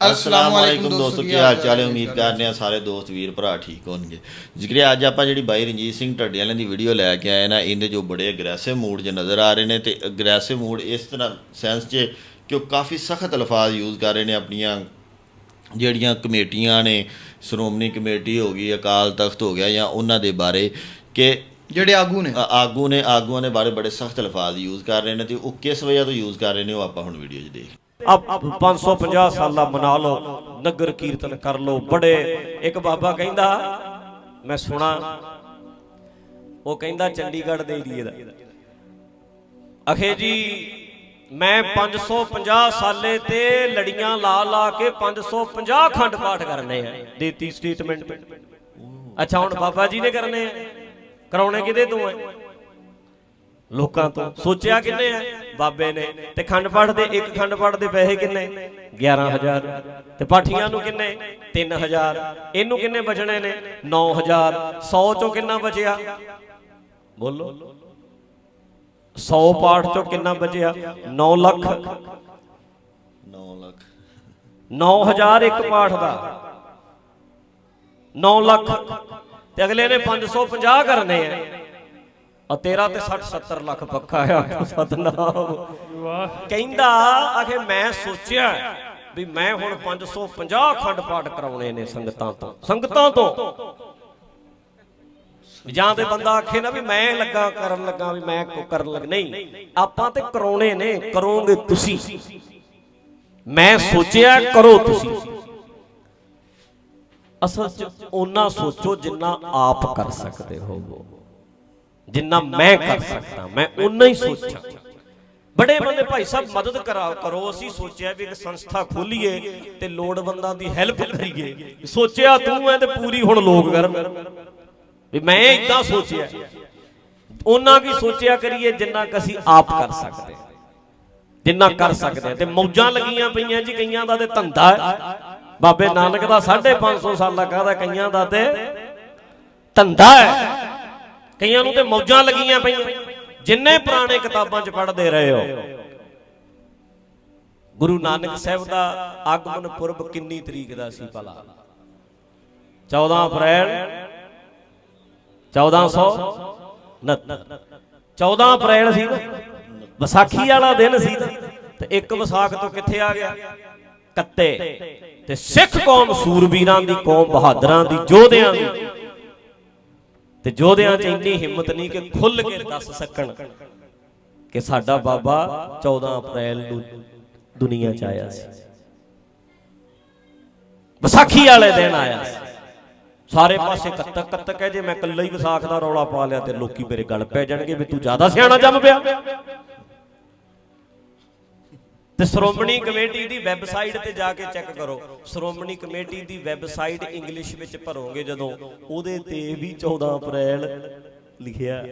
ਅਸਲਾਮ ਵਾਲੇਕੁਮ ਦੋਸਤੋ ਕੀ ਹਾਲ ਚਾਲ ਹੈ? ਉਮੀਦ ਕਰਨੇ ਆ ਸਾਰੇ ਦੋਸਤ ਵੀਰ ਭਰਾ ਠੀਕ ਹੋਣਗੇ। ਜ਼ਿਕਰ ਅੱਜ ਆਪਾਂ ਜਿਹੜੀ ਬਾਈ ਰਣਜੀਤ ਸਿੰਘ ਢੱਡੀ ਵਾਲਿਆਂ ਦੀ ਵੀਡੀਓ ਲੈ ਕੇ ਆਏ ਨਾ ਇਹਦੇ ਜੋ ਬੜੇ ਅਗਰੈਸਿਵ ਮੂਡ 'ਚ ਨਜ਼ਰ ਆ ਰਹੇ ਨੇ ਤੇ ਅਗਰੈਸਿਵ ਮੂਡ ਇਸ ਤਰ੍ਹਾਂ ਸੈਂਸ 'ਚ ਕਿ ਉਹ ਕਾਫੀ ਸਖਤ ਅਲਫਾਜ਼ ਯੂਜ਼ ਕਰ ਰਹੇ ਨੇ ਆਪਣੀਆਂ ਜਿਹੜੀਆਂ ਕਮੇਟੀਆਂ ਨੇ ਸ਼੍ਰੋਮਣੀ ਕਮੇਟੀ ਹੋ ਗਈ ਅਕਾਲ ਤਖਤ ਹੋ ਗਿਆ ਜਾਂ ਉਹਨਾਂ ਦੇ ਬਾਰੇ ਕਿ ਜਿਹੜੇ ਆਗੂ ਨੇ। ਆਗੂ ਨੇ ਆਗੂਆਂ ਦੇ ਬਾਰੇ ਬੜੇ ਸਖਤ ਅਲਫਾਜ਼ ਯੂਜ਼ ਕਰ ਰਹੇ ਨੇ ਤੇ ਉਹ ਕਿਸ ਵਜ੍ਹਾ ਤੋਂ ਯੂਜ਼ ਕਰ ਰਹੇ ਨੇ ਉਹ ਆਪਾਂ ਹੁਣ ਵੀਡੀਓ 'ਚ ਦੇਖ ਅਬ 550 ਸਾਲਾ ਮਨਾ ਲਓ, ਨਗਰ ਕੀਰਤਨ ਕਰ ਲਓ, ਬੜੇ। ਇੱਕ ਬਾਬਾ ਕਹਿੰਦਾ, ਮੈਂ ਸੁਣਾ। ਉਹ ਕਹਿੰਦਾ ਚੰਡੀਗੜ੍ਹ ਦੇ ਏਰੀਏ ਦਾ। ਅਖੇ ਜੀ, ਮੈਂ 550 ਸਾਲੇ ਤੇ ਲੜੀਆਂ ਲਾ ਲਾ ਕੇ 550 ਖੰਡ ਪਾਠ ਕਰਨੇ ਆ, ਦੇਤੀ ਸਟੇਟਮੈਂਟ ਅੱਛਾ, ਹੁਣ ਬਾਬਾ ਜੀ ਨੇ ਕਰਨੇ ਆ। ਕਰਾਉਣੇ ਕਿਹਦੇ ਤੋਂ ਆ? ਲੋਕਾਂ ਤੋਂ ਸੋਚਿਆ ਕਿੰਨੇ ਆ? ਬਾਬੇ ਨੇ। ਤੇ ਖੰਡ ਪਾਠ ਦੇ ਇੱਕ ਖੰਡ ਪਾਠ ਦੇ ਪੈਸੇ ਕਿੰਨੇ? 11000 ਤੇ ਪਾਠੀਆਂ ਨੂੰ ਕਿੰਨੇ? 3000 ਇਹਨੂੰ ਕਿੰਨੇ ਬਚਣੇ ਨੇ? 9000 100 ਚੋਂ ਕਿੰਨਾ ਬਚਿਆ? ਬੋਲੋ। 100 ਪਾਠ ਚੋਂ ਕਿੰਨਾ ਬਚਿਆ? 9 ਲੱਖ। 9 ਲੱਖ। 9000 ਇੱਕ ਪਾਠ ਦਾ। 9 ਲੱਖ। ਤੇ ਅਗਲੇ ਨੇ 550 ਕਰਨੇ ਆ। ਆ ਤੇਰਾ ਤੇ 60 70 ਲੱਖ ਪੱਕਾ ਆ, ਸਤਨਾਮ। ਕਹਿੰਦਾ, ਆਖੇ, ਮੈਂ ਸੋਚਿਆ ਵੀ ਮੈਂ ਹੁਣ 550 ਖੰਡ ਪਾਠ ਕਰਾਉਣੇ ਨੇ ਸੰਗਤਾਂ ਤੋਂ ਸੰਗਤਾਂ ਤੋਂ। ਜਾਂ ਤੇ ਬੰਦਾ ਆਖੇ ਨਾ ਵੀ ਮੈਂ ਲੱਗਾ ਕਰਨ ਲੱਗਾ ਵੀ ਮੈਂ ਕੋ ਕਰਨ ਲੱਗ, ਨਹੀਂ, ਆਪਾਂ ਤੇ ਕਰਾਉਣੇ ਨੇ, ਕਰੋਗੇ ਤੁਸੀਂ। ਮੈਂ ਸੋਚਿਆ ਕਰੋ ਤੁਸੀਂ। ਅਸਲ ਚ ਉਹਨਾਂ ਸੋਚੋ ਜਿੰਨਾ ਆਪ ਕਰ ਸਕਦੇ ਹੋ ਜਿੰਨਾ ਮੈਂ ਕਰ ਸਕਦਾ, ਮੈਂ ਉਨਾ ਹੀ ਸੋਚਾਂ। ਬੜੇ ਬੰਦੇ ਭਾਈ ਸਾਹਿਬ ਮਦਦ ਕਰਾ, ਕਰੋ, ਅਸੀਂ ਸੋਚਿਆ ਵੀ ਇੱਕ ਸੰਸਥਾ ਖੋਲੀਏ ਤੇ ਲੋੜਵੰਦਾਂ ਦੀ ਹੈਲਪ ਕਰੀਏ। ਸੋਚਿਆ ਤੂੰ ਐ ਤੇ ਪੂਰੀ ਹੁਣ ਲੋਕ ਕਰਨ। ਵੀ ਮੈਂ ਇਦਾਂ ਸੋਚਿਆ। ਉਹਨਾਂ ਕੀ ਸੋਚਿਆ ਕਰੀਏ ਜਿੰਨਾ ਕਿ ਅਸੀਂ ਆਪ ਕਰ ਸਕਦੇ ਜਿੰਨਾ ਕਰ ਸਕਦੇ ਤੇ ਮੌਜਾਂ ਲੱਗੀਆਂ ਪਈਆਂ ਜੀ ਕਈਆਂ ਦਾ ਤੇ ਧੰਦਾ ਬਾਬੇ ਨਾਨਕ ਦਾ 550 ਸਾਲਾਂ ਕਹਦਾ, ਕਈਆਂ ਦਾ ਤੇ ਧੰਦਾ ਹੈ। ਕਈਆਂ ਨੂੰ ਤੇ ਮੌਜਾਂ ਲੱਗੀਆਂ ਪਈਆਂ। ਜਿੰਨੇ ਪੁਰਾਣੇ ਕਿਤਾਬਾਂ 'ਚ ਪੜ੍ਹਦੇ ਰਹੇ ਹੋ। ਗੁਰੂ ਨਾਨਕ ਸਾਹਿਬ ਦਾ ਆਗਮਨ ਪੁਰਬ ਕਿੰਨੀ ਤਰੀਕ ਦਾ ਸੀ ਭਲਾ? 14 ਅਪ੍ਰੈਲ 1469 14 ਅਪ੍ਰੈਲ ਸੀ ਨਾ। ਵਿਸਾਖੀ ਵਾਲਾ ਦਿਨ ਸੀ ਤੇ ਇੱਕ ਵਿਸਾਖ ਤੋਂ ਕਿੱਥੇ ਆ ਗਿਆ? ਕੱਤੇ। ਤੇ ਸਿੱਖ ਕੌਮ ਸੂਰਬੀਰਾਂ ਦੀ, ਕੌਮ ਬਹਾਦਰਾਂ ਦੀ, ਯੋਧਿਆਂ ਦੀ। ਤੇ ਯੋਧਿਆਂ 'ਚ ਇੰਨੀ ਹਿੰਮਤ ਨਹੀਂ ਕਿ ਖੁੱਲ ਕੇ ਦੱਸ ਸਕਣ ਕਿ ਸਾਡਾ ਬਾਬਾ 14 ਅਪ੍ਰੈਲ ਨੂੰ ਦੁਨੀਆ 'ਚ ਆਇਆ ਸੀ। ਵਿਸਾਖੀ ਵਾਲੇ ਦਿਨ ਆਇਆ ਸੀ। ਸਾਰੇ ਪਾਸੇ ਕੱਤਕ ਕੱਤਕ ਹੈ, ਜੇ ਮੈਂ ਇਕੱਲਾ ਹੀ ਵਿਸਾਖ ਦਾ ਰੌਲਾ ਪਾ ਲਿਆ ਤੇ ਲੋਕੀ ਮੇਰੇ ਗਲ ਪੈ ਜਾਣਗੇ ਵੀ ਤੂੰ ਜ਼ਿਆਦਾ ਸਿਆਣਾ ਜੰਮ ਪਿਆ। ਤੇ ਸ਼੍ਰੋਮਣੀ ਕਮੇਟੀ ਦੀ ਵੈਬਸਾਈਟ ਤੇ ਜਾ ਕੇ ਚੈੱਕ ਕਰੋ। ਸ਼੍ਰੋਮਣੀ ਕਮੇਟੀ ਦੀ ਵੈਬਸਾਈਟ ਇੰਗਲਿਸ਼ ਵਿੱਚ ਭਰੋਗੇ ਜਦੋਂ ਉਹਦੇ ਤੇ ਵੀ 14 ਅਪ੍ਰੈਲ ਲਿਖਿਆ।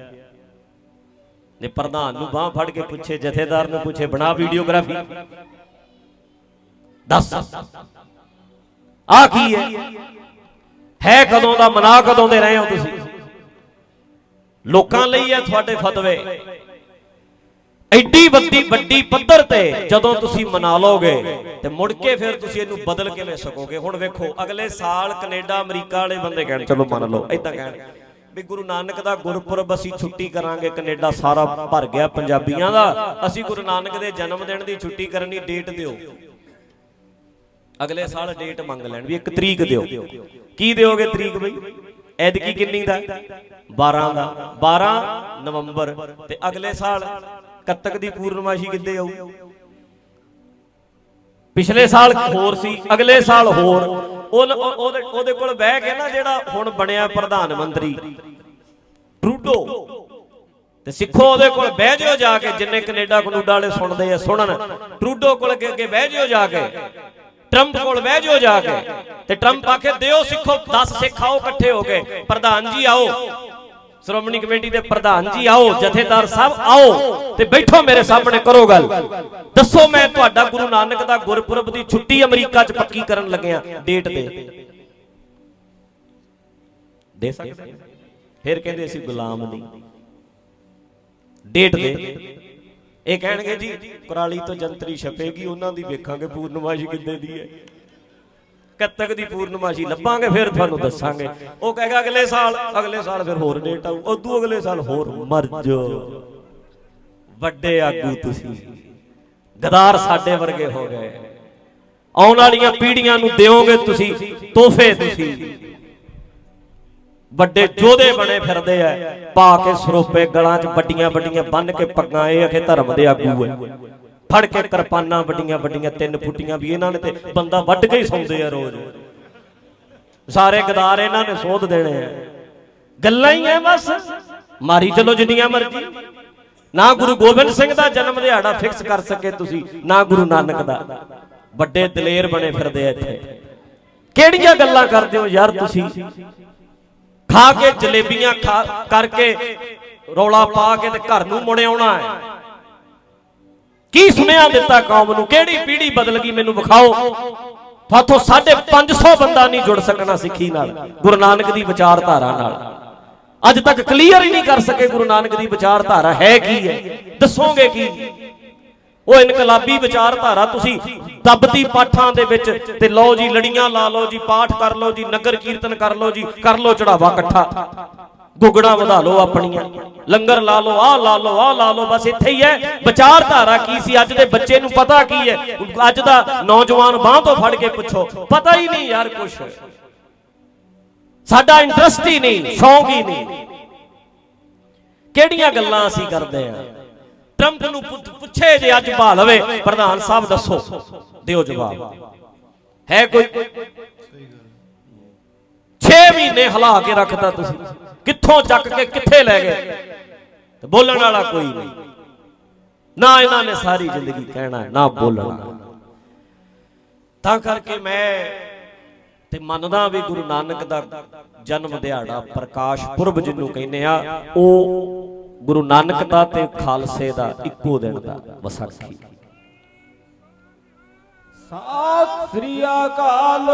ਜੇ ਪ੍ਰਧਾਨ ਨੂੰ ਬਾਹ ਫੜ ਕੇ ਪੁੱਛੇ ਜਥੇਦਾਰ ਨੂੰ ਪੁੱਛੇ ਬਣਾ ਵੀਡੀਓਗ੍ਰਾਫੀ ਦੱਸ। ਆ ਕੀ ਹੈ? ਹੈ? ਕਦੋਂ ਦਾ ਮਨਾ ਕਦੋਂ ਦੇ ਰਹੇ ਹੋ ਤੁਸੀਂ? ਲੋਕਾਂ ਲਈ ਹੈ ਤੁਹਾਡੇ ਫਤਵੇ। ਐਡੀ ਵੱਡੀ ਵੱਡੀ ਪੱਧਰ ਤੇ ਜਦੋਂ ਤੁਸੀਂ ਮਨਾ ਲੋਗੇ ਤੇ ਮੁੜ ਕੇ ਫਿਰ ਤੁਸੀਂ ਇਹਨੂੰ ਬਦਲ ਕਿਵੇਂ ਸਕੋਗੇ? ਹੁਣ ਵੇਖੋ, ਅਗਲੇ ਸਾਲ ਕੈਨੇਡਾ, ਅਮਰੀਕਾ ਵਾਲੇ ਬੰਦੇ ਕਹਿਣ, ਚਲੋ ਮੰਨ ਲਓ ਇਦਾਂ ਕਹਿਣ ਵੀ ਗੁਰੂ ਨਾਨਕ ਦਾ ਗੁਰਪੁਰਬ ਅਸੀਂ ਛੁੱਟੀ ਕਰਾਂਗੇ, ਕੈਨੇਡਾ ਸਾਰਾ ਭਰ ਗਿਆ ਪੰਜਾਬੀਆਂ ਦਾ, ਅਸੀਂ ਗੁਰੂ ਨਾਨਕ ਦੇ ਜਨਮ ਦਿਨ ਦੀ ਛੁੱਟੀ ਕਰਨੀ, ਡੇਟ ਦਿਓ। ਅਗਲੇ ਸਾਲ ਡੇਟ ਮੰਗ ਲੈਣ ਵੀ ਇੱਕ ਤਰੀਕ ਦਿਓ। ਕੀ ਦਿਓਗੇ ਤਰੀਕ ਬਈ? ਐਤਕੀ ਕਿੰਨੀ ਦਾ? 12 ਦਾ। 12 ਨਵੰਬਰ ਤੇ ਅਗਲੇ ਸਾਲ ਕੱਤਕ ਦੀ ਪੂਰਨਮਾਸ਼ੀ ਕਿੱਦੇ ਆਊ? ਪਿਛਲੇ ਸਾਲ ਹੋਰ ਸੀ, ਅਗਲੇ ਸਾਲ ਹੋਰ। ਉਹਦੇ ਉਹਦੇ ਕੋਲ ਬਹਿ ਕੇ ਨਾ ਜਿਹੜਾ ਹੁਣ ਬਣਿਆ ਪ੍ਰਧਾਨ ਮੰਤਰੀ, ਟਰੂਡੋ। ਤੇ ਸਿੱਖੋ ਉਹਦੇ ਕੋਲ ਬਹਿ ਜਿਓ ਜਾ ਕੇ, ਜਿੰਨੇ ਕੈਨੇਡਾ ਕਨੂਡਾ ਵਾਲੇ ਸੁਣਦੇ ਆ, ਸੁਣਨ। ਟਰੂਡੋ ਕੋਲ ਅੱਗੇ ਅੱਗੇ ਬਹਿ ਜਿਓ ਜਾ ਕੇ। ਟਰੰਪ ਕੋਲ ਬਹਿ ਜਿਓ ਜਾ ਕੇ। ਤੇ ਟਰੰਪ ਆਖੇ, ਦਿਓ ਸਿੱਖੋ 10 ਸਿੱਖ ਆਓ ਇਕੱਠੇ ਹੋ ਕੇ। ਪ੍ਰਧਾਨ ਜੀ ਆਓ। ਸ਼੍ਰੋਮਣੀ ਕਮੇਟੀ ਦੇ ਪ੍ਰਧਾਨ ਜੀ ਆਓ ਜਥੇਦਾਰ ਸਾਹਿਬ ਆਓ ਤੇ ਬੈਠੋ ਮੇਰੇ ਸਾਹਮਣੇ ਕਰੋ ਗੱਲ। ਦੱਸੋ ਮੈਂ ਤੁਹਾਡਾ ਗੁਰੂ ਨਾਨਕ ਦਾ ਗੁਰਪੁਰਬ ਦੀ ਛੁੱਟੀ ਅਮਰੀਕਾ 'ਚ ਪੱਕੀ ਕਰਨ ਲੱਗਿਆ ਡੇਟ ਦੇ ਦੇ ਸਕਦੇ ਫਿਰ ਕਹਿੰਦੇ ਅਸੀਂ ਗੁਲਾਮ ਨਹੀਂ ਡੇਟ ਦੇ ਇਹ ਕਹਿਣਗੇ ਜੀ ਕੁਰਾਲੀ ਤੋਂ ਜੰਤਰੀ ਛਪੇਗੀ ਉਹਨਾਂ ਦੀ ਵੇਖਾਂਗੇ ਪੂਰਨਮਾਸ਼ੀ ਕਿੱਦੇ ਦੀ ਹੈ। ਕੱਤਕ ਦੀ ਪੂਰਨਮਾਸ਼ੀ ਲੱਭਾਂਗੇ, ਫਿਰ ਤੁਹਾਨੂੰ ਦੱਸਾਂਗੇ। ਉਹ ਕਹੇਗਾ, ਅਗਲੇ ਸਾਲ ਅਗਲੇ ਸਾਲ ਫਿਰ ਹੋਰ ਡੇਟ ਆਊ, ਉਦੋਂ ਅਗਲੇ ਸਾਲ ਹੋਰ ਮਰ ਜਾਓ। ਵੱਡੇ ਆਗੂ ਤੁਸੀਂ। ਗਦਾਰ ਸਾਡੇ ਵਰਗੇ ਹੋ ਗਏ। ਆਉਣ ਵਾਲੀਆਂ ਪੀੜ੍ਹੀਆਂ ਨੂੰ ਦਿਓਗੇ ਤੁਸੀਂ ਤੋਹਫੇ ਤੁਸੀਂ। ਵੱਡੇ ਜੋਧੇ ਬਣੇ ਫਿਰਦੇ ਆ, ਪਾ ਕੇ ਸਰੋਪੇ ਗਲਾਂ 'ਚ ਵੱਡੀਆਂ ਵੱਡੀਆਂ ਬੰਨ ਕੇ ਪੱਗਾਂ, ਇਹ ਅਖੇ ਧਰਮ ਦੇ ਆਗੂ ਐ ਫੜ ਕੇ ਕਿਰਪਾਨਾਂ ਵੱਡੀਆਂ ਵੱਡੀਆਂ ਤਿੰਨ ਫੁੱਟੀਆਂ ਵੀ ਇਹਨਾਂ ਨੇ ਤੇ ਬੰਦਾ ਵੱਢ ਕੇ ਹੀ ਸੌਂਦੇ ਆ ਰੋਜ਼। ਸਾਰੇ ਗਦਾਰ ਇਹਨਾਂ ਨੇ ਸੋਧ ਦੇਣੇ ਆ। ਗੱਲਾਂ ਹੀ ਐ ਬਸ। ਮਾਰੀ ਚਲੋ ਜਿੰਨੀਆਂ ਮਰਜ਼ੀ। ਨਾ ਗੁਰੂ ਗੋਬਿੰਦ ਸਿੰਘ ਦਾ ਜਨਮ ਦਿਹਾੜਾ ਫਿਕਸ ਕਰ ਸਕੇ ਤੁਸੀਂ, ਨਾ ਗੁਰੂ ਨਾਨਕ ਦਾ। ਵੱਡੇ ਦਲੇਰ ਬਣੇ ਫਿਰਦੇ ਆ ਇੱਥੇ। ਕਿਹੜੀਆਂ ਗੱਲਾਂ ਕਰਦੇ ਹੋ ਯਾਰ ਤੁਸੀਂ? ਖਾ ਕੇ ਜਲੇਬੀਆਂ ਖਾ ਕਰਕੇ ਰੌਲਾ ਪਾ ਕੇ ਤੇ ਘਰ ਨੂੰ ਮੁੜ ਆਉਣਾ ਹੈ। ਕੀ ਸੁਨੇਹਾ ਦਿੱਤਾ ਕੌਮ ਨੂੰ? ਕਿਹੜੀ ਪੀੜ੍ਹੀ ਬਦਲ ਗਈ? ਮੈਨੂੰ ਵਿਖਾਓ। ਫਾਥੋਂ 550 ਬੰਦਾ ਨਹੀਂ ਜੁੜ ਸਕਣਾ ਸਿੱਖੀ ਨਾਲ, ਗੁਰੂ ਨਾਨਕ ਦੀ ਵਿਚਾਰਧਾਰਾ ਨਾਲ। ਅੱਜ ਤੱਕ ਕਲੀਅਰ ਹੀ ਨਹੀਂ ਕਰ ਸਕੇ ਗੁਰੂ ਨਾਨਕ ਦੀ ਵਿਚਾਰਧਾਰਾ ਹੈ ਕੀ ਹੈ? ਦੱਸੋਗੇ ਕੀ? ਉਹ ਇਨਕਲਾਬੀ ਵਿਚਾਰਧਾਰਾ ਤੁਸੀਂ ਦਬਤੀ ਪਾਠਾਂ ਦੇ ਵਿੱਚ ਤੇ ਲਓ ਜੀ, ਲੜੀਆਂ ਲਾ ਲਓ ਜੀ, ਪਾਠ ਕਰ ਲਓ ਜੀ, ਨਗਰ ਕੀਰਤਨ ਕਰ ਲਓ ਜੀ, ਕਰ ਲਓ ਚੜਾਵਾ ਇਕੱਠਾ। ਗੁਗੜਾ ਵਧਾ ਲਓ ਆਪਣੀਆਂ। ਲੰਗਰ ਲਾ ਲਓ, ਆਹ ਲਾ ਲਓ, ਆਹ ਲਾ ਲਓ, ਬਸ ਇੱਥੇ ਹੀ ਹੈ। ਵਿਚਾਰਧਾਰਾ ਕੀ ਸੀ? ਅੱਜ ਦੇ ਬੱਚੇ ਨੂੰ ਪਤਾ ਕੀ ਹੈ? ਅੱਜ ਦਾ ਨੌਜਵਾਨ ਬਾਹ ਤੋਂ ਫੜ ਕੇ ਪੁੱਛੋ। ਪਤਾ ਹੀ ਨਹੀਂ ਯਾਰ ਕੁਛ। ਸਾਡਾ ਇੰਟਰਸਟ ਹੀ ਨਹੀਂ, ਸ਼ੌਂਕ ਹੀ ਨਹੀਂ। ਕਿਹੜੀਆਂ ਗੱਲਾਂ ਅਸੀਂ ਕਰਦੇ ਆ ਟਰੰਪ ਨੂੰ ਪੁੱਛੇ ਜੇ ਅੱਜ ਭਾ ਲਵੇ ਪ੍ਰਧਾਨ ਸਾਹਿਬ ਦੱਸੋ। ਦਿਓ ਜਵਾਬ। ਹੈ ਕੋਈ? ਮਹੀਨੇ ਹਿਲਾ ਕੇ ਰੱਖਦਾ ਤੁਸੀਂ। ਕਿੱਥੋਂ ਚੱਕ ਕੇ ਕਿੱਥੇ ਲੈ ਗਏ? ਤੇ ਬੋਲਣ ਵਾਲਾ ਕੋਈ ਨਹੀਂ। ਨਾ ਇਹਨਾਂ ਨੇ ਸਾਰੀ ਜ਼ਿੰਦਗੀ ਕਹਿਣਾ ਨਾ ਬੋਲਣਾ। ਤਾਂ ਕਰਕੇ ਮੈਂ ਤੇ ਮੰਨਦਾ ਵੀ ਗੁਰੂ ਨਾਨਕ ਦਾ ਜਨਮ ਦਿਹਾੜਾ ਪ੍ਰਕਾਸ਼ ਪੁਰਬ ਜਿਹਨੂੰ ਕਹਿੰਦੇ ਆ ਉਹ ਗੁਰੂ ਨਾਨਕ ਦਾ ਤੇ ਖਾਲਸੇ ਦਾ ਇੱਕੋ ਦਿਨ ਦਾ ਵਿਸਾਖੀ। ਸਤਿ ਸ੍ਰੀ ਅਕਾਲ।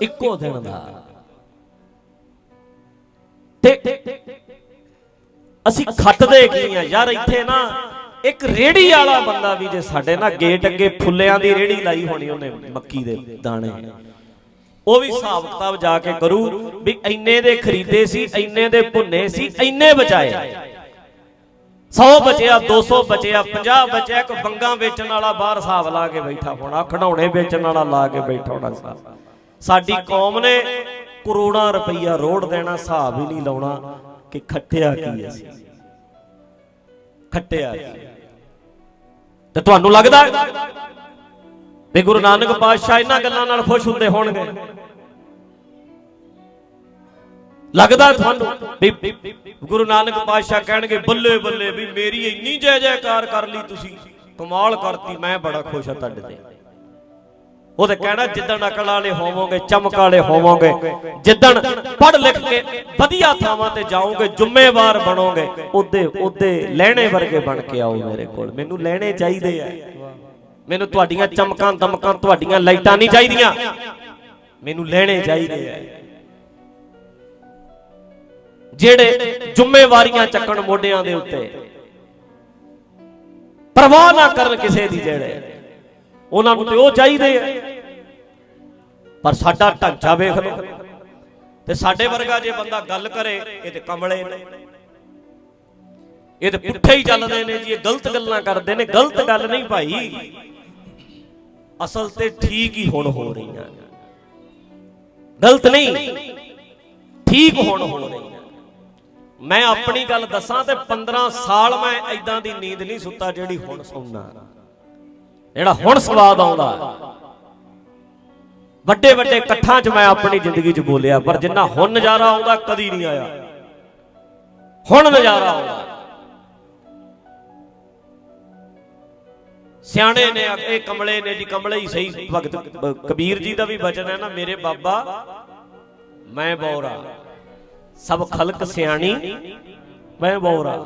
ਇੱਕੋ ਦਿਨ ਦਾ। ਤੇ ਅਸੀਂ ਖੱਟਦੇ ਕੀ ਆ? ਯਾਰ ਇੱਥੇ ਨਾ ਇੱਕ ਰੇੜੀ ਵਾਲਾ ਬੰਦਾ ਵੀ ਜੇ ਸਾਡੇ ਨਾ ਗੇਟ ਅੱਗੇ ਫੁੱਲਿਆਂ ਦੀ ਰੇੜੀ ਲਾਈ ਹੋਣੀ ਉਹਨੇ ਮੱਕੀ ਦੇ ਦਾਣੇ। ਉਹ ਵੀ ਹਿਸਾਬ ਕਿਤਾਬ ਜਾ ਕੇ ਕਰੂ ਵੀ ਇੰਨੇ ਦੇ ਖਰੀਦੇ ਸੀ, ਇੰਨੇ ਦੇ ਭੁੰਨੇ ਸੀ, ਇੰਨੇ ਬਚਾਏ। 100 ਬਚਿਆ 200 ਬਚਿਆ 50 ਬਚਿਆ, ਇੱਕ ਬੰਗਾ ਵੇਚਣ ਵਾਲਾ ਬਾਹਰ ਹਿਸਾਬ ਲਾ ਕੇ ਬੈਠਾ ਹੋਣਾ ਖਡਾਉਣੇ ਵੇਚਣ ਵਾਲਾ ਲਾ ਕੇ ਬੈਠਾ ਹੋਣਾ। ਸਾਡੀ ਕੌਮ ਨੇ ਕਰੋੜਾਂ ਰੁਪਈਆ ਰੋੜ ਦੇਣਾ ਹਿਸਾਬ ਹੀ ਨਹੀਂ ਲਾਉਣਾ ਕਿ ਖੱਟਿਆ ਕੀ ਅਸੀਂ ਖੱਟਿਆ। ਤੇ ਤੁਹਾਨੂੰ ਲੱਗਦਾ ਵੀ ਗੁਰੂ ਨਾਨਕ ਪਾਤਸ਼ਾਹ ਇਹਨਾਂ ਗੱਲਾਂ ਨਾਲ ਖੁਸ਼ ਹੁੰਦੇ ਹੋਣਗੇ? ਲੱਗਦਾ ਤੁਹਾਨੂੰ ਵੀ ਗੁਰੂ ਨਾਨਕ ਪਾਤਸ਼ਾਹ ਕਹਿਣਗੇ, ਬੱਲੇ ਬੱਲੇ ਵੀ ਮੇਰੀ ਇੰਨੀ ਜੈ ਜੈਕਾਰ ਕਰ ਲਈ ਤੁਸੀਂ, ਕਮਾਲ ਕਰਤੀ, ਮੈਂ ਬੜਾ ਖੁਸ਼ ਹਾਂ ਤੁਹਾਡੇ ਤੇ। ਉਹ ਤੇ ਕਹਿਣਾ ਜਿੱਦਣ ਅਕਲ ਵਾਲੇ ਹੋਵੋਗੇ ਚਮਕ ਵਾਲੇ ਹੋਵੋਗੇ। ਜਿੱਦਣ ਪੜ੍ਹ ਲਿਖ ਕੇ ਵਧੀਆ ਥਾਵਾਂ ਤੇ ਜਾਓਗੇ ਜ਼ਿੰਮੇਵਾਰ ਬਣੋਗੇ ਉਹਦੇ ਉਹਦੇ ਲੈਣੇ ਵਰਗੇ ਬਣ ਕੇ ਆਓ ਮੇਰੇ ਕੋਲ। ਮੈਨੂੰ ਲੈਣੇ ਚਾਹੀਦੇ ਆ। ਮੈਨੂੰ ਤੁਹਾਡੀਆਂ ਚਮਕਾਂ ਦਮਕਾਂ ਤੁਹਾਡੀਆਂ ਲਾਈਟਾਂ ਨਹੀਂ ਚਾਹੀਦੀਆਂ। ਮੈਨੂੰ ਲੈਣੇ ਚਾਹੀਦੇ ਆ। ਜਿਹੜੇ ਜ਼ਿੰਮੇਵਾਰੀਆਂ ਚੱਕਣ ਮੋਢਿਆਂ ਦੇ ਉੱਤੇ ਪਰਵਾਹ ਨਾ ਕਰਨ ਕਿਸੇ ਦੀ ਜਿਹੜੇ। ਉਹਨਾਂ ਨੂੰ ਤੇ ਉਹ ਚਾਹੀਦੇ ਆ। ਪਰ ਸਾਡਾ ਢਾਂਚਾ ਵੇਖ ਲਓ। ਤੇ ਸਾਡੇ ਵਰਗਾ ਜੇ ਬੰਦਾ ਗੱਲ ਕਰੇ, ਇਹ ਤੇ ਕਮਲੇ ਨੇ। ਇਹ ਤੇ ਪੁੱਠੇ ਹੀ ਚੱਲਦੇ ਨੇ ਜੀ, ਇਹ ਗਲਤ ਗੱਲਾਂ ਕਰਦੇ ਨੇ। ਗਲਤ ਗੱਲ ਨਹੀਂ ਭਾਈ। ਅਸਲ ਤੇ ਠੀਕ ਹੀ ਹੁਣ ਹੋ ਰਹੀਆਂ ਗਲਤ ਨਹੀਂ, ਠੀਕ ਹੁਣ ਹੋ ਰਹੀਆਂ ਮੈਂ ਆਪਣੀ ਗੱਲ ਦੱਸਾਂ ਤੇ 15 ਸਾਲ ਮੈਂ ਐਦਾਂ ਦੀ ਨੀਂਦ ਨਹੀਂ ਸੁੱਤਾ ਜਿਹੜੀ ਹੁਣ ਸੌਂਦਾ। ਜਿਹੜਾ ਹੁਣ ਸਵਾਦ ਆਉਂਦਾ ਵੱਡੇ ਵੱਡੇ ਇਕੱਠਾਂ 'ਚ ਮੈਂ ਆਪਣੀ ਜ਼ਿੰਦਗੀ 'ਚ ਬੋਲਿਆ, ਪਰ ਜਿੰਨਾ ਹੁਣ ਨਜ਼ਾਰਾ ਆਉਂਦਾ, ਕਦੀ ਨਹੀਂ ਆਇਆ। ਹੁਣ ਨਜ਼ਾਰਾ ਆਉਂਦਾ। ਸਿਆਣੇ ਨੇ ਇਹ ਕਮਲੇ ਨੇ ਜੀ, ਕਮਲੇ ਹੀ ਸਹੀ ਭਗਤ, ਕਬੀਰ ਜੀ ਦਾ ਵੀ ਬਚਨ ਹੈ ਨਾ, ਮੇਰੇ ਬਾਬਾ, ਮੈਂ ਬੌਰਾ ਸਭ ਖਲਕ ਸਿਆਣੀ, ਮੈਂ ਬੌਰਾ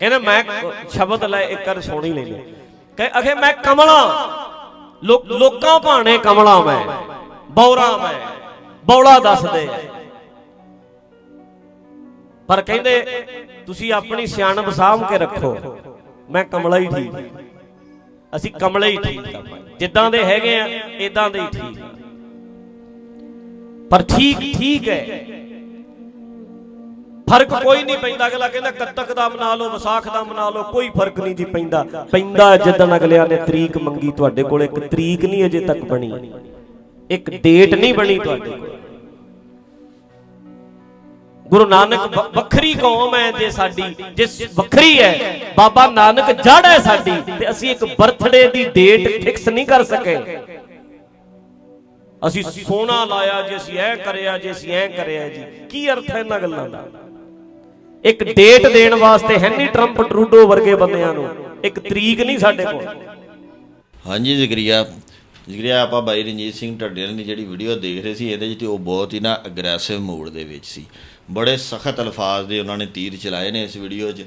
ਕਹਿੰਦਾ ਮੈਂ ਸ਼ਬਦ ਲੈ, ਇੱਕ ਕਰ ਸੋਣੀ ਲੈਣੀ ਕਹੇ, ਅਖੇ ਮੈਂ ਕਮਲਾ। ਲੋਕਾਂ ਭਾਣੇ ਕਮਲਾ ਮੈਂ। ਬੌਰਾ ਮੈਂ। ਬੌਲਾ ਦੱਸਦੇ। ਪਰ ਕਹਿੰਦੇ, ਤੁਸੀਂ ਆਪਣੀ ਸਿਆਣਪ ਸਾਂਭ ਕੇ ਰੱਖੋ। ਮੈਂ ਕਮਲਾ ਹੀ ਠੀਕ। ਅਸੀਂ ਕਮਲੇ ਹੀ ਠੀਕ ਆ। ਜਿੱਦਾਂ ਦੇ ਹੈਗੇ ਆ ਇਦਾਂ ਦੇ ਹੀ ਠੀਕ ਪਰ ਠੀਕ ਠੀਕ ਹੈ। ਫ਼ਰਕ ਕੋਈ ਨਹੀਂ ਪੈਂਦਾ। ਅਗਲਾ ਕਹਿੰਦਾ ਕੱਤਕ ਦਾ ਮਨਾ ਲਓ, ਵਿਸਾਖ ਦਾ ਮਨਾ ਲਓ, ਕੋਈ ਫ਼ਰਕ ਨਹੀਂ ਜੀ ਪੈਂਦਾ। ਪੈਂਦਾ ਜਦੋਂ ਅਗਲਿਆਂ ਨੇ ਤਰੀਕ ਮੰਗੀ ਤੁਹਾਡੇ ਕੋਲ, ਇੱਕ ਤਰੀਕ ਨਹੀਂ ਅਜੇ ਤੱਕ ਬਣੀ। ਇੱਕ ਡੇਟ ਨਹੀਂ ਬਣੀ ਤੁਹਾਡੇ ਕੋਲ। ਗੁਰੂ ਨਾਨਕ ਵੱਖਰੀ ਕੌਮ ਹੈ ਜੇ ਸਾਡੀ, ਜਿਸ ਵੱਖਰੀ ਹੈ, ਬਾਬਾ ਨਾਨਕ ਜੜ ਹੈ ਸਾਡੀ, ਤੇ ਅਸੀਂ ਇੱਕ ਬਰਥਡੇ ਦੀ ਡੇਟ ਫਿਕਸ ਨਹੀਂ ਕਰ ਸਕੇ। ਅਸੀਂ ਸੋਨਾ ਲਾਇਆ ਜੇ ਅਸੀਂ ਐ ਕਰਿਆ, ਜੇ ਅਸੀਂ ਐ ਕਰਿਆ ਜੀ, ਕੀ ਅਰਥ ਹੈ ਇਹਨਾਂ ਗੱਲਾਂ ਦਾ? ਇੱਕ ਡੇਟ ਦੇਣ ਵਾਸਤੇ ਹੈ ਨਹੀਂ ਟਰੰਪ ਟਰੂਡੋ ਵਰਗੇ ਬੰਦਿਆਂ ਨੂੰ। ਇੱਕ ਤਰੀਕ ਨਹੀਂ ਸਾਡੇ ਕੋਲ। ਹਾਂਜੀ ਜ਼ਿਕਰੀਆ ਜ਼ਿਕਰੀਆ ਆਪਾਂ ਬਾਈ ਰਣਜੀਤ ਸਿੰਘ ਢੱਡੇਲ ਦੀ ਜਿਹੜੀ ਵੀਡੀਓ ਦੇਖ ਰਹੇ ਸੀ ਇਹਦੇ 'ਚ ਤੇ ਉਹ ਬਹੁਤ ਹੀ ਨਾ ਅਗਰੈਸਿਵ ਮੂਡ ਦੇ ਵਿੱਚ ਸੀ। ਬੜੇ ਸਖਤ ਅਲਫਾਜ਼ ਦੇ ਉਹਨਾਂ ਨੇ ਤੀਰ ਚਲਾਏ ਨੇ ਇਸ ਵੀਡੀਓ 'ਚ।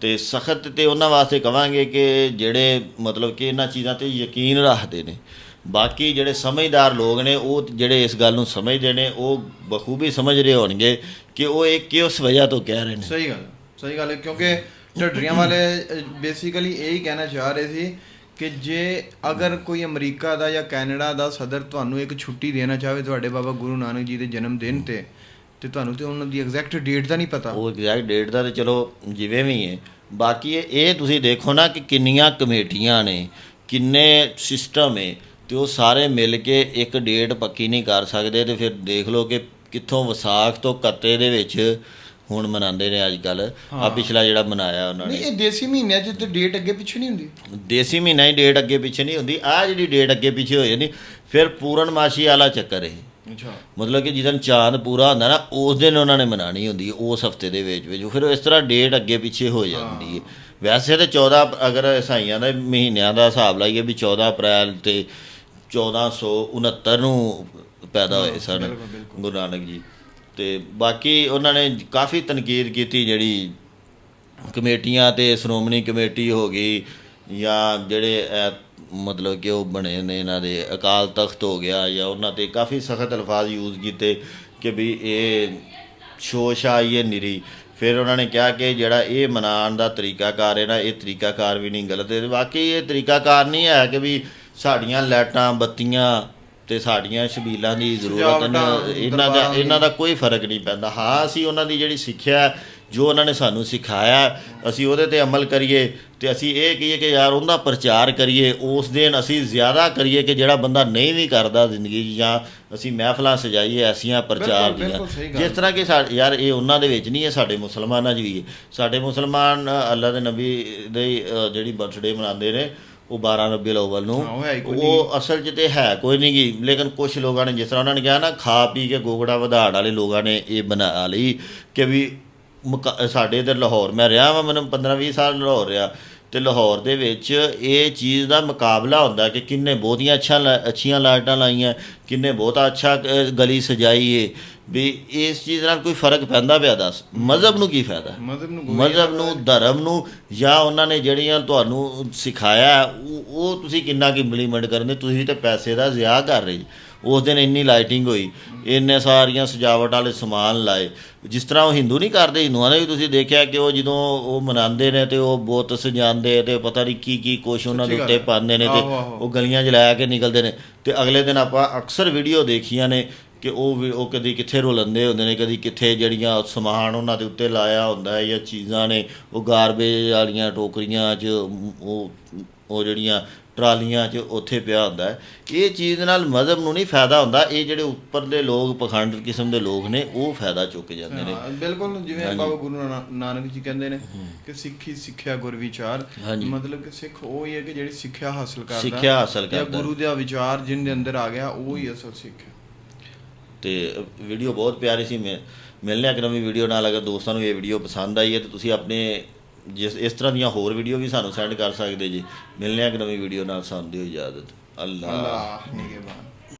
ਤੇ ਸਖਤ ਤੇ ਉਹਨਾਂ ਵਾਸਤੇ ਕਵਾਂਗੇ ਕਿ ਜਿਹੜੇ ਮਤਲਬ ਕਿ ਇਹਨਾਂ ਚੀਜ਼ਾਂ ਤੇ ਯਕੀਨ ਰੱਖਦੇ ਨੇ। ਬਾਕੀ ਜਿਹੜੇ ਸਮਝਦਾਰ ਲੋਕ ਨੇ ਉਹ ਜਿਹੜੇ ਇਸ ਗੱਲ ਨੂੰ ਸਮਝਦੇ ਨੇ ਉਹ ਬਖੂਬੀ ਸਮਝ ਰਹੇ ਹੋਣਗੇ ਕਿ ਉਹ ਇਹ ਕਿਸ ਵਜ੍ਹਾ ਤੋਂ ਕਹਿ ਰਹੇ ਨੇ। ਸਹੀ ਗੱਲ ਹੈ, ਸਹੀ ਗੱਲ ਹੈ ਕਿਉਂਕਿ ਢੱਡਰੀਆਂ ਵਾਲੇ ਬੇਸਿਕਲੀ ਇਹੀ ਕਹਿਣਾ ਚਾਹ ਰਹੇ ਸੀ ਕਿ ਜੇ ਅਗਰ ਕੋਈ ਅਮਰੀਕਾ ਦਾ ਜਾਂ ਕੈਨੇਡਾ ਦਾ ਸਦਰ ਤੁਹਾਨੂੰ ਇੱਕ ਛੁੱਟੀ ਦੇਣਾ ਚਾਹੇ ਤੁਹਾਡੇ ਬਾਬਾ ਗੁਰੂ ਨਾਨਕ ਜੀ ਦੇ ਜਨਮ ਦਿਨ ਤੇ ਤੇ ਤੁਹਾਨੂੰ ਤੇ ਉਹਨਾਂ ਦੀ ਐਗਜ਼ੈਕਟ ਡੇਟ ਦਾ ਨਹੀਂ ਪਤਾ। ਉਹ ਐਗਜ਼ੈਕਟ ਡੇਟ ਦਾ ਤੇ ਚਲੋ ਜਿਵੇਂ ਵੀ ਹੈ। ਬਾਕੀ ਇਹ ਤੁਸੀਂ ਦੇਖੋ ਨਾ ਕਿ ਕਿੰਨੀਆਂ ਕਮੇਟੀਆਂ ਨੇ ਕਿੰਨੇ ਸਿਸਟਮ ਹੈ। ਤੇ ਉਹ ਸਾਰੇ ਮਿਲ ਕੇ ਇੱਕ ਡੇਟ ਪੱਕੀ ਨਹੀਂ ਕਰ ਸਕਦੇ ਤੇ ਫਿਰ ਦੇਖ ਲਓ ਕਿ ਕਿੱਥੋਂ ਵਿਸਾਖ ਤੋਂ ਕੱਤੇ ਦੇ ਵਿੱਚ ਹੁਣ ਮਨਾਉਂਦੇ ਨੇ ਅੱਜ ਕੱਲ ਆ ਪਿਛਲਾ ਜਿਹੜਾ ਮਨਾਇਆ ਉਹਨਾਂ ਨਹੀਂ ਨੇ ਇਹ ਦੇਸੀ ਮਹੀਨਿਆਂ 'ਚ ਤੇ ਡੇਟ ਅੱਗੇ ਪਿੱਛੇ ਨਹੀਂ ਹੁੰਦੀ। ਦੇਸੀ ਮਹੀਨਾ ਹੀ ਡੇਟ ਅੱਗੇ ਪਿੱਛੇ ਨਹੀਂ ਹੁੰਦੀ। ਆ ਜਿਹੜੀ ਡੇਟ ਅੱਗੇ ਪਿੱਛੇ ਹੋ ਜਾਂਦੀ ਫਿਰ ਪੂਰਨਮਾਸ਼ੀ ਵਾਲਾ ਚੱਕਰ ਹੈ ਅੱਛਾ। ਮਤਲਬ ਕਿ ਜਿੱਦਨ ਚਾਂਦ ਪੂਰਾ ਹੁੰਦਾ ਨਾ ਉਸ ਦਿਨ ਉਹਨਾਂ ਨੇ ਮਨਾਣੀ ਹੁੰਦੀ ਹੈ ਉਸ ਹਫ਼ਤੇ ਦੇ ਵਿੱਚ ਵਿੱਚ। ਫਿਰ ਇਸ ਤਰ੍ਹਾਂ ਡੇਟ ਅੱਗੇ ਪਿੱਛੇ ਹੋ ਜਾਂਦੀ ਹੈ। ਵੈਸੇ ਤੇ 14 ਅਗਰ ਈਸਾਈਆਂ ਦੇ ਮਹੀਨਿਆਂ ਦਾ ਹਿਸਾਬ ਲਾਈਏ ਵੀ 14 ਅਪ੍ਰੈਲ ਤੇ 1469 ਨੂੰ ਪੈਦਾ ਹੋਏ ਸਨ ਗੁਰੂ ਨਾਨਕ ਜੀ। ਤੇ ਬਾਕੀ ਉਹਨਾਂ ਨੇ ਕਾਫੀ ਤਨਕੀਦ ਕੀਤੀ ਜਿਹੜੀ ਕਮੇਟੀਆਂ ਤੇ ਸ਼੍ਰੋਮਣੀ ਕਮੇਟੀ ਹੋ ਗਈ ਜਾਂ ਜਿਹੜੇ ਮਤਲਬ ਕਿ ਉਹ ਬਣੇ ਨੇ ਇਹਨਾਂ ਦੇ ਅਕਾਲ ਤਖਤ ਹੋ ਗਿਆ ਜਾਂ ਉਹਨਾਂ ਤੇ ਕਾਫੀ ਸਖਤ ਅਲਫਾਜ਼ ਯੂਜ਼ ਕੀਤੇ ਕਿ ਵੀ ਇਹ ਸ਼ੋਸ਼ਾ ਇਹ ਨਿਰੀ। ਫਿਰ ਉਹਨਾਂ ਨੇ ਕਿਹਾ ਕਿ ਜਿਹੜਾ ਇਹ ਮਨਾਉਣ ਦਾ ਤਰੀਕਾਕਾਰ ਹੈ ਨਾ ਇਹ ਤਰੀਕਾਕਾਰ ਵੀ ਨਹੀਂ ਗਲਤ ਹੈ। ਵਾਕਈ ਇਹ ਤਰੀਕਾਕਾਰ ਨਹੀਂ ਹੈ ਕਿ ਵੀ ਸਾਡੀਆਂ ਲਾਈਟਾਂ ਬੱਤੀਆਂ ਤੇ ਸਾਡੀਆਂ ਸ਼ਬੀਲਾਂ ਦੀ ਜ਼ਰੂਰਤ ਨਹੀਂ ਇਹਨਾਂ ਦਾ। ਇਹਨਾਂ ਦਾ ਕੋਈ ਫ਼ਰਕ ਨਹੀਂ ਪੈਂਦਾ ਹਾਂ ਅਸੀਂ ਉਹਨਾਂ ਦੀ ਜਿਹੜੀ ਸਿੱਖਿਆ ਜੋ ਉਹਨਾਂ ਨੇ ਸਾਨੂੰ ਸਿਖਾਇਆ ਅਸੀਂ ਉਹਦੇ ਤੇ ਅਮਲ ਕਰੀਏ ਤੇ ਅਸੀਂ ਇਹ ਕਹੀਏ ਕਿ ਯਾਰ ਉਹਦਾ ਪ੍ਰਚਾਰ ਕਰੀਏ ਉਸ ਦਿਨ ਅਸੀਂ ਜ਼ਿਆਦਾ ਕਰੀਏ ਕਿ ਜਿਹੜਾ ਬੰਦਾ ਨਹੀਂ ਵੀ ਕਰਦਾ ਜ਼ਿੰਦਗੀ 'ਚ ਜਾਂ ਅਸੀਂ ਮਹਿਫਲਾਂ ਸਜਾਈਏ ਐਸੀਆਂ ਪ੍ਰਚਾਰ ਦੀਆਂ। ਜਿਸ ਤਰ੍ਹਾਂ ਕਿ ਯਾਰ ਇਹ ਉਹਨਾਂ ਦੇ ਵਿੱਚ ਨਹੀਂ ਹੈ ਸਾਡੇ ਮੁਸਲਮਾਨਾਂ 'ਚ ਵੀ ਹੈ ਸਾਡੇ ਮੁਸਲਮਾਨ ਅੱਲਾ ਦੇ ਨਬੀ ਦੇ ਜਿਹੜੀ ਬਰਥਡੇ ਮਨਾਉਂਦੇ ਨੇ ਉਹ 12 ਰਬੀਉਲ ਅਵਲ ਨੂੰ। ਉਹ ਅਸਲ 'ਚ ਤੇ ਹੈ ਕੋਈ ਨਹੀਂ ਗੀ ਲੇਕਿਨ ਕੁਝ ਲੋਕਾਂ ਨੇ ਜਿਸ ਤਰ੍ਹਾਂ ਉਹਨਾਂ ਨੇ ਕਿਹਾ ਨਾ ਖਾ ਪੀ ਕੇ ਗੋਗੜਾ ਵਧਾੜ ਵਾਲੇ ਲੋਕਾਂ ਨੇ ਇਹ ਬਣਾ ਲਈ ਕਿ ਵੀ ਸਾਡੇ ਇਧਰ ਲਾਹੌਰ ਮੈਂ ਰਿਹਾ ਵਾਂ ਮੈਨੂੰ 15 20 ਸਾਲ ਲਾਹੌਰ ਰਿਹਾ। ਤੇ ਲਾਹੌਰ ਦੇ ਵਿੱਚ ਇਹ ਚੀਜ਼ ਦਾ ਮੁਕਾਬਲਾ ਹੁੰਦਾ ਕਿ ਕਿੰਨੇ ਬਹੁਤੀਆਂ ਅੱਛਾ ਅੱਛੀਆਂ ਲਾਈਟਾਂ ਲਾਈਆਂ ਕਿੰਨੇ ਬਹੁਤਾ ਅੱਛਾ ਗਲੀ ਸਜਾਈ ਏ। ਵੀ ਇਸ ਚੀਜ਼ ਨਾਲ ਕੋਈ ਫ਼ਰਕ ਪੈਂਦਾ ਪਿਆ ਦੱਸ? ਮਜ਼ਹਬ ਨੂੰ ਕੀ ਫਾਇਦਾ? ਮਜ਼ਹਬ ਨੂੰ ਮਜ਼ਹਬ ਨੂੰ ਧਰਮ ਨੂੰ ਜਾਂ ਉਹਨਾਂ ਨੇ ਜਿਹੜੀਆਂ ਤੁਹਾਨੂੰ ਸਿਖਾਇਆ ਉਹ ਤੁਸੀਂ ਕਿੰਨਾ ਕਿ ਇੰਪਲੀਮੈਂਟ ਕਰਦੇ ਤੁਸੀਂ ਤੇ ਪੈਸੇ ਦਾ ਜ਼ਿਆ ਕਰ ਰਹੇ ਜੀ। ਉਸ ਦਿਨ ਇੰਨੀ ਲਾਈਟਿੰਗ ਹੋਈ ਇੰਨੇ ਸਾਰੀਆਂ ਸਜਾਵਟ ਵਾਲੇ ਸਮਾਨ ਲਾਏ ਜਿਸ ਤਰ੍ਹਾਂ ਉਹ ਹਿੰਦੂ ਨਹੀਂ ਕਰਦੇ ਹਿੰਦੂਆਂ ਨੇ ਵੀ ਤੁਸੀਂ ਦੇਖਿਆ ਕਿ ਉਹ ਜਦੋਂ ਉਹ ਮਨਾਉਂਦੇ ਨੇ ਤੇ ਉਹ ਬੁੱਤ ਸਜਾਉਂਦੇ ਤੇ ਪਤਾ ਨਹੀਂ ਕੀ ਕੀ ਕੁਛ ਉਹਨਾਂ ਦੇ ਉੱਤੇ। ਪਾਉਂਦੇ ਨੇ ਤੇ। ਉਹ ਗਲੀਆਂ 'ਚ ਲੈ ਕੇ ਨਿਕਲਦੇ ਨੇ ਤੇ ਅਗਲੇ ਦਿਨ ਆਪਾਂ ਅਕਸਰ ਵੀਡੀਓ ਦੇਖੀਆਂ ਨੇ ਕਿ ਉਹ ਉਹ ਕਦੀ ਕਿੱਥੇ ਰੋਲੰਦੇ ਹੁੰਦੇ ਨੇ ਕਦੀ ਕਿੱਥੇ ਜਿਹੜੀਆਂ ਸਮਾਨ ਉਹਨਾਂ ਦੇ ਉੱਤੇ ਲਾਇਆ ਹੁੰਦਾ ਹੈ ਜਾਂ ਚੀਜ਼ਾਂ ਨੇ ਉਹ ਗਾਰਬੇਜ ਵਾਲੀਆਂ ਟੋਕਰੀਆਂ 'ਚ ਉਹ ਉਹ ਜਿਹੜੀਆਂ ਟਰਾਲੀਆਂ 'ਚ ਉੱਥੇ ਪਿਆ ਹੁੰਦਾ ਇਹ ਚੀਜ਼ ਨਾਲ ਮਜ਼ਹਬ ਨੂੰ ਨਹੀਂ ਫਾਇਦਾ ਹੁੰਦਾ। ਇਹ ਜਿਹੜੇ ਉੱਪਰ ਦੇ ਲੋਕ ਪਖੰਡ ਕਿਸਮ ਦੇ ਲੋਕ ਨੇ ਉਹ ਫਾਇਦਾ ਚੁੱਕ ਜਾਂਦੇ ਨੇ। ਹਾਂ, ਬਿਲਕੁਲ ਜਿਵੇਂ। ਬਾਬਾ ਗੁਰੂ ਨਾਨਕ ਜੀ ਕਹਿੰਦੇ ਨੇ ਕਿ ਸਿੱਖੀ ਸਿੱਖਿਆ ਗੁਰ ਵਿਚਾਰ। ਮਤਲਬ ਕਿ ਸਿੱਖ ਉਹ ਹੀ ਹੈ ਕਿ ਜਿਹੜੀ ਸਿੱਖਿਆ ਹਾਸਲ ਕਰਦਾ। ਸਿੱਖਿਆ ਹਾਸਲ ਜਾਂ ਕਰਦਾ। ਗੁਰੂ ਦਾ ਵਿਚਾਰ ਜਿਹਦੇ ਅੰਦਰ ਆ ਗਿਆ ਉਹ ਹੀ ਅਸਲ ਸਿੱਖ ਹੈ। ਤੇ ਵੀਡੀਓ ਬਹੁਤ ਪਿਆਰੀ ਸੀ। ਮੈਂ ਮਿਲਨੇ ਆ ਕਿ ਨਵੀਂ ਵੀਡੀਓ ਨਾਲ। ਅਗਰ ਦੋਸਤਾਂ ਨੂੰ ਇਹ ਵੀਡੀਓ ਪਸੰਦ ਆਈ ਹੈ ਤੇ ਤੁਸੀਂ ਆਪਣੇ ਜਿਸ ਇਸ ਤਰ੍ਹਾਂ ਦੀਆਂ ਹੋਰ ਵੀਡੀਓ ਵੀ ਸਾਨੂੰ ਸੈਂਡ ਕਰ ਸਕਦੇ ਜੀ। ਮਿਲਨੇ ਆ ਕਿ ਨਵੀਂ ਵੀਡੀਓ ਨਾਲ, ਸਾਨੂੰ ਦਿਓ ਇਜਾਜ਼ਤ। ਅੱਲਾ ਅੱਲਾਹ, ਨਿਗਹਿਬਾਨ।